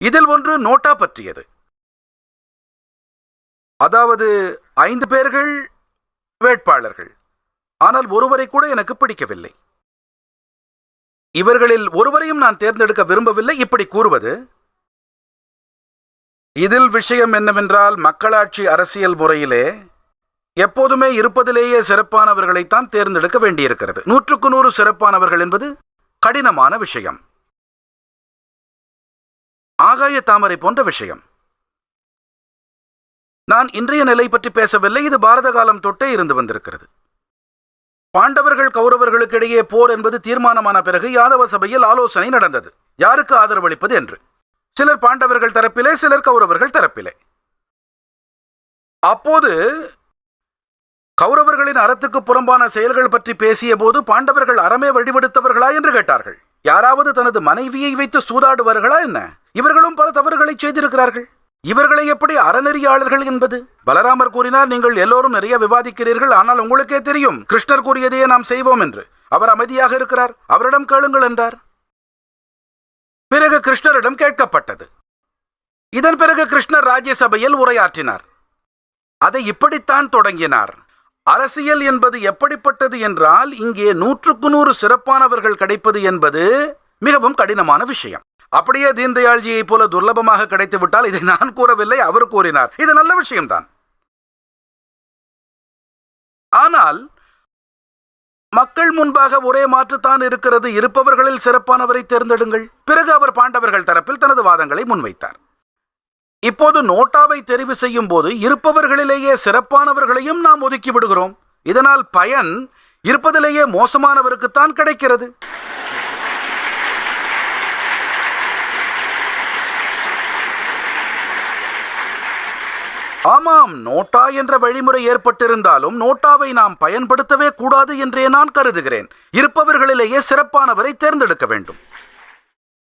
இதில் ஒன்று நோட்டா பற்றியது. அதாவது ஐந்து பேர்கள் வேட்பாளர்கள். ஆனால் ஒருவரை கூட எனக்கு பிடிக்கவில்லை. இவர்களில் ஒருவரையும் நான் தேர்ந்தெடுக்க விரும்பவில்லை. இப்படி கூறுவது இதில் விஷயம் என்னவென்றால் மக்களாட்சி அரசியல் முறையிலே எப்போதுமே இருப்பதிலேயே சிறப்பானவர்களைத்தான் தேர்ந்தெடுக்க வேண்டியிருக்கிறது. நூற்றுக்கு நூறு சிறப்பானவர்கள் என்பது கடினமான விஷயம். ஆகாய தாமரை போன்ற விஷயம். நான் இன்றைய நிலை பற்றி பேசவில்லை இது பாரத காலம் தொட்டே இருந்து வந்திருக்கிறது. பாண்டவர்கள் கௌரவர்களுக்கு இடையே போர் என்பது தீர்மானமான பிறகு யாதவ சபையில் ஆலோசனை நடந்தது. யாருக்கு ஆதரவளிப்பது என்று? சிலர் பாண்டவர்கள் தரப்பிலே சிலர் கௌரவர்கள் தரப்பிலே. அப்போது கௌரவர்களின் அறத்துக்கு புறம்பான செயல்கள் பற்றி பேசிய போது பாண்டவர்கள் அறமே வழிவெடுத்தவர்களா என்று கேட்டார்கள். யாராவது தனது மனைவியை வைத்து சூதாடுவார்களா என்ன? இவர்களும் பல தவறுகளை செய்திருக்கிறார்கள். இவர்களை எப்படி அறநெறியாளர்கள் என்பது? பலராமர் கூறினார் நீங்கள் எல்லோரும் நிறைய விவாதிக்கிறீர்கள் ஆனால் உங்களுக்கே தெரியும் கிருஷ்ணர் கூறியதையே நாம் செய்வோம் என்று. அவர் அமைதியாக இருக்கிறார். அவரிடம் கேளுங்கள் என்றார். பிறகு கிருஷ்ணரிடம் கேட்கப்பட்டது. இதன் பிறகு கிருஷ்ணர் ராஜ்யசபையில் உரையாற்றினார். அதை இப்படித்தான் தொடங்கினார். அரசியல் என்பது எப்படிப்பட்டது என்றால் இங்கே நூற்றுக்கு நூறு சிறப்பானவர்கள் கிடைப்பது என்பது மிகவும் கடினமான விஷயம். அப்படியே தீன்தயாள்ஜியை போல துர்லபமாக கிடைத்து விட்டால் இதை நான் கூறவில்லை அவர் கூறினார். இது நல்ல விஷயம்தான். ஆனால் மக்கள் முன்பாக ஒரே மாற்றுத்தான் இருக்கிறது. இருப்பவர்களில் சிறப்பானவரை தேர்ந்தெடுங்கள். பிறகு அவர் பாண்டவர்கள் தரப்பில் தனது வாதங்களை முன்வைத்தார். இப்போது நோட்டாவை தெரிவு செய்யும் போது இருப்பவர்களிலேயே சிறப்பானவர்களையும் நாம் ஒதுக்கி விடுகிறோம். இதனால் பயன் இருப்பதிலேயே மோசமானவருக்குத்தான் கிடைக்கிறது. ஆமாம் நோட்டா என்ற வழிமுறை ஏற்பட்டிருந்தாலும் நோட்டாவை நாம் பயன்படுத்தவே கூடாது என்றே நான் கருதுகிறேன். இருப்பவர்களிலேயே சிறப்பானவரை தேர்ந்தெடுக்க வேண்டும்.